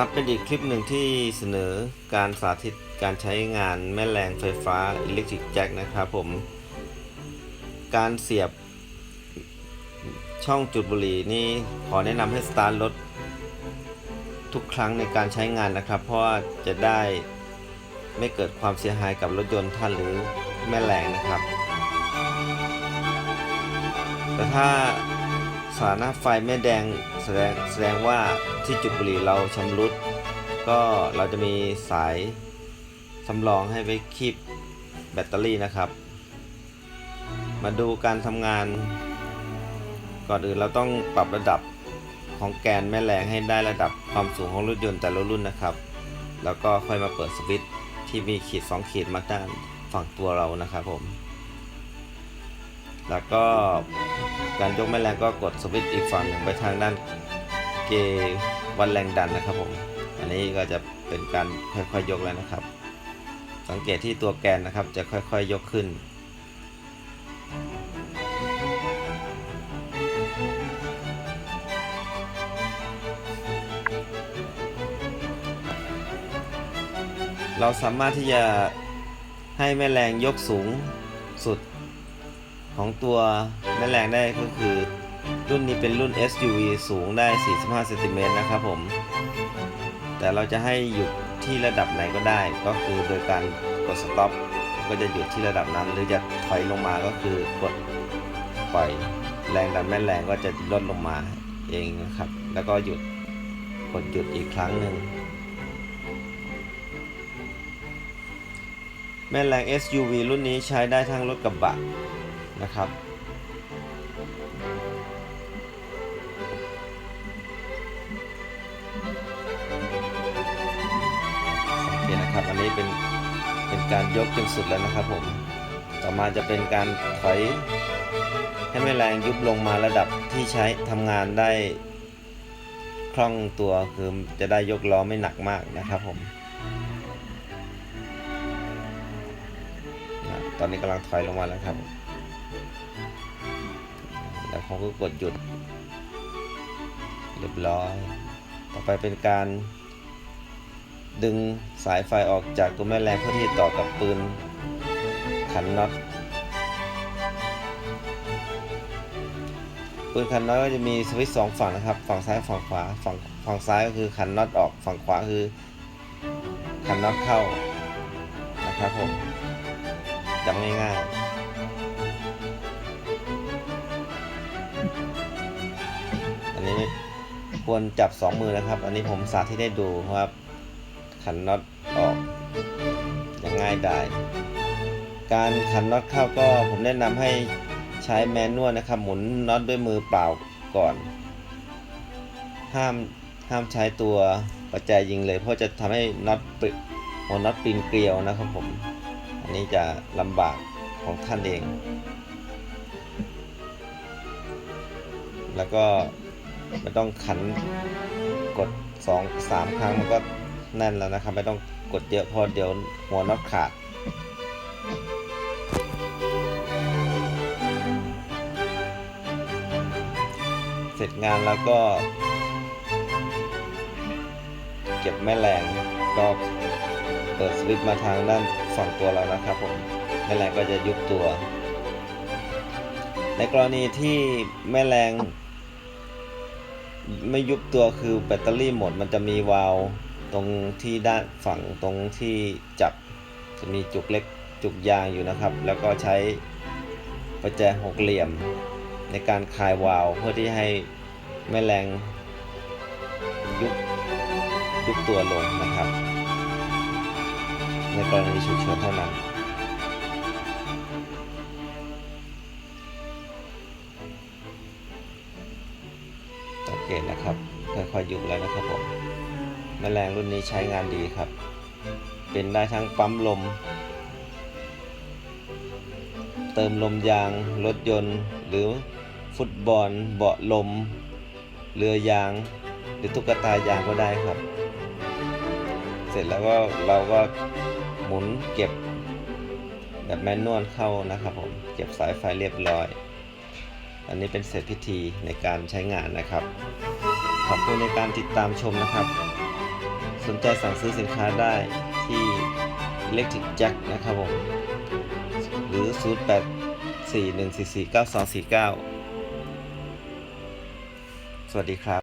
ครับเป็นอีกคลิปหนึ่งที่เสนอการสาธิตการใช้งานแม่แรงไฟฟ้าอิเล็กทริกแจ็คนะครับผม การเสียบช่องจุดบุหรี่นี่ขอแนะนำให้สตาร์ทรถทุกครั้งในการใช้งานนะครับ เพราะว่าจะได้ไม่เกิดความเสียหายกับรถยนต์ท่านหรือแม่แรงนะครับ แต่ถ้า สถานะไฟไม่แดงแสดงแสดงว่าที่จุดบุหรี่เราชำรุด ก็เราจะมีสายสำรองให้ไว้คีบแบตเตอรี่นะครับ มาดูการทำงาน ก่อนอื่นเราต้องปรับระดับของแกนแม่แรงให้ได้ระดับความสูงของรถยนต์แต่ละรุ่นนะครับ แล้วก็ค่อยมาเปิดสวิตช์ที่มีขีด 2 ขีดมาด้านฝั่งตัวเรานะครับผม แล้วก็การยกแม่แรงก็กดสวิตช์อีกฝั่งหนึ่งไปทางด้านเกวัดแรงดันนะครับผม อันนี้ก็จะเป็นการค่อยๆยกแล้วนะครับ สังเกตที่ตัวแกนนะครับจะค่อยๆยกขึ้น เราสามารถที่จะให้แม่แรงยกสูงสุด ของตัวแม่แรงได้ก็คือ รุ่นนี้เป็นรุ่น SUV สูงได้ 45เซนติเมตรนะครับผม แต่เราจะให้หยุดที่ระดับไหนก็ได้ ก็คือโดยการกด stop ก็จะหยุดที่ระดับนั้น หรือจะถอยลงมาก็คือกดปล่อยแรงดันแม่แรงก็จะลดลงมาเองนะครับ แล้วก็หยุดกดหยุดอีกครั้งหนึ่งแม่แรง SUV รุ่นนี้ใช้ได้ทั้งรถกระบะ นะครับโอเคนะครับอันนี้เป็นเป็นการยกจนสุดแล้วนะครับผมต่อมาจะเป็นการถอยให้แม่แรงยุบลงมาระดับที่ใช้ทำงานได้คล่องตัวคือจะได้ยกล้อไม่หนักมากนะครับผมนะตอนนี้กำลังถอยลงมาแล้วครับ เขาก็กดหยุด เรียบร้อย ต่อไปเป็นการดึงสายไฟออกจากตัวแม่แรงเพื่อที่จะต่อกับปืนขันน็อตปืนขันน็อตก็จะมีสวิตช์สองฝั่งนะครับ ฝั่งซ้ายฝั่งขวาฝั่งฝั่งซ้ายก็คือขันน็อตออกฝั่งขวาคือขันน็อตเข้านะครับผมจำง่ายๆ ควรจับสองมือนะครับ อันนี้ผมสาธิตให้ดูครับ ขันน็อตออกอย่างง่ายดายการขันน็อตเข้าก็ผมแนะนำให้ใช้แมนนวลนะครับ หมุนน็อตด้วยมือเปล่าก่อน ห้ามห้ามใช้ตัวประแจยิงเลย เพราะจะทำให้น็อตปิหัวน็อตปีนเกลียวนะครับผม อันนี้จะลำบากของท่านเอง แล้วก็ ไม่ต้องขันกด2 3ครั้งมันก็แน่นแล้วนะครับ ไม่ต้องกดเยอะพราะเดี๋ยวหัวน็อตขาดเสร็จงานแล้วก็ เก็บแม่แรงก็เปิดสวิตช์มาทางด้านฝั่งตัวเรานะครับผมแม่แรงก็จะยุบตัว ในกรณีที่แม่แรง ไม่ยุบตัวคือแบตเตอรี่หมดมันจะมีวาล์วตรงที่ด้านฝั่งตรงที่จับจะมีจุกเล็กจุกยางอยู่นะครับ แล้วก็ใช้ประแจหกเหลี่ยมในการคลายวาล์วเพื่อที่ให้แม่แรงยุบยุบตัวลงนะครับ ในกรณีฉุกเฉินเท่านั้น เกตนะครับค่อยๆยุบแล้วนะครับผมแมลงรุ่นนี้ใช้งานดีครับ เป็นได้ทั้งปั๊มลม เติมลมยาง รถยนต์ หรือฟุตบอล เบาะลม เรือยาง หรือตุ๊กตายางก็ได้ครับ เสร็จแล้วก็เราก็หมุนเก็บแบบแมนนวลเข้านะครับผม เก็บสายไฟเรียบร้อย อันนี้เป็นเสร็จพิธีในการใช้งานนะครับ ขอบคุณในการติดตามชมนะครับ สนใจสั่งซื้อสินค้าได้ที่ Electric Jack นะครับผมหรือ 0841449249 สวัสดีครับ